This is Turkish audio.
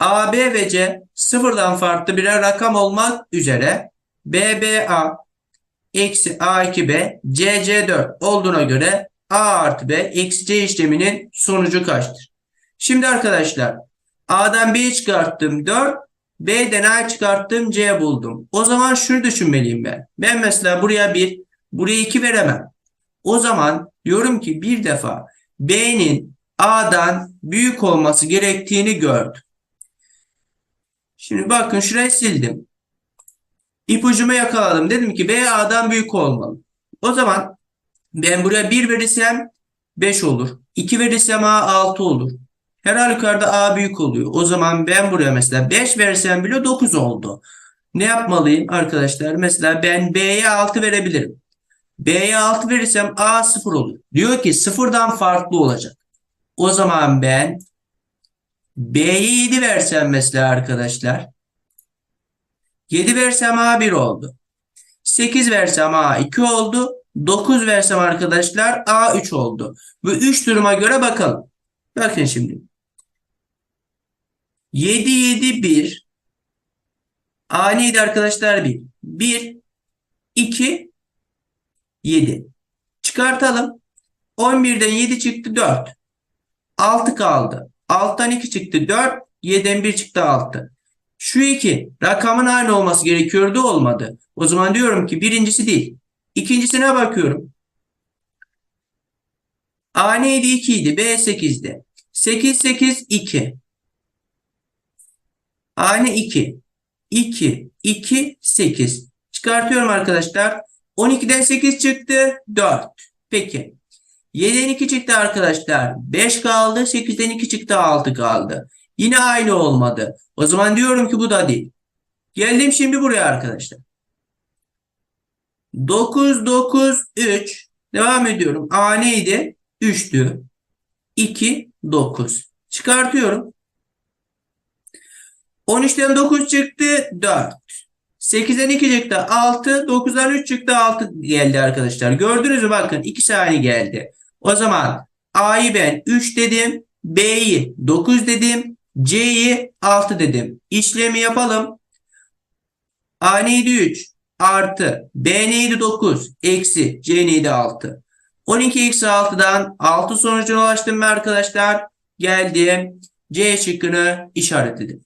AB ve C sıfırdan farklı birer rakam olmak üzere BBA eksi A2B CC4 olduğuna göre A artı B eksi C işleminin sonucu kaçtır? Şimdi arkadaşlar A'dan B'yi çıkarttım 4 B'den A çıkarttım C buldum. O zaman şunu düşünmeliyim ben. Ben mesela buraya 1 buraya 2 veremem. O zaman diyorum ki bir defa B'nin A'dan büyük olması gerektiğini gördüm. Şimdi bakın şurayı sildim. İpucumu yakaladım. Dedim ki B A'dan büyük olmalı. O zaman ben buraya 1 verirsem 5 olur. 2 verirsem A 6 olur. Her halükarda A büyük oluyor. O zaman ben buraya mesela 5 versem bile 9 oldu. Ne yapmalıyım arkadaşlar? Mesela ben B'ye 6 verebilirim. B'ye 6 verirsem A 0 olur. Diyor ki sıfırdan farklı olacak. O zaman ben B'ye 7 versem mesela arkadaşlar. 7 versem A 1 oldu. 8 versem A 2 oldu. 9 versem arkadaşlar A 3 oldu. Bu 3 duruma göre bakalım. Bakın şimdi. 7 7 1 A neydi arkadaşlar 1. 1 2 7. Çıkartalım. 11'den 7 çıktı 4. 6 kaldı. 6'dan 2 çıktı 4. 7'den 1 çıktı 6. Şu iki rakamın aynı olması gerekiyordu olmadı. O zaman diyorum ki birincisi değil. İkincisine bakıyorum. A neydi 2 idi. B 8'di. 8 8 2. A ne 2. 2 2 8. Çıkartıyorum arkadaşlar. 12'den 8 çıktı 4. Peki. 7'den 2 çıktı arkadaşlar. 5 kaldı. 8'den 2 çıktı 6 kaldı. Yine aynı olmadı. O zaman diyorum ki bu da değil. Geldim şimdi buraya arkadaşlar. 9 9 3 devam ediyorum. A neydi? 3'tü. 2 9. Çıkartıyorum. 13'ten 9 çıktı 4. 8'den 2 çıktı 6. 9'dan 3 çıktı 6 geldi arkadaşlar. Gördünüz mü bakın 2 saniye geldi. O zaman A'yı ben 3 dedim. B'yi 9 dedim. C'yi 6 dedim. İşlemi yapalım. A neydi 3? Artı. B neydi 9? Eksi. C neydi 6? 12 eksi 6'dan 6 sonucuna ulaştım mı arkadaşlar? Geldim. C şıkkını işaretledim.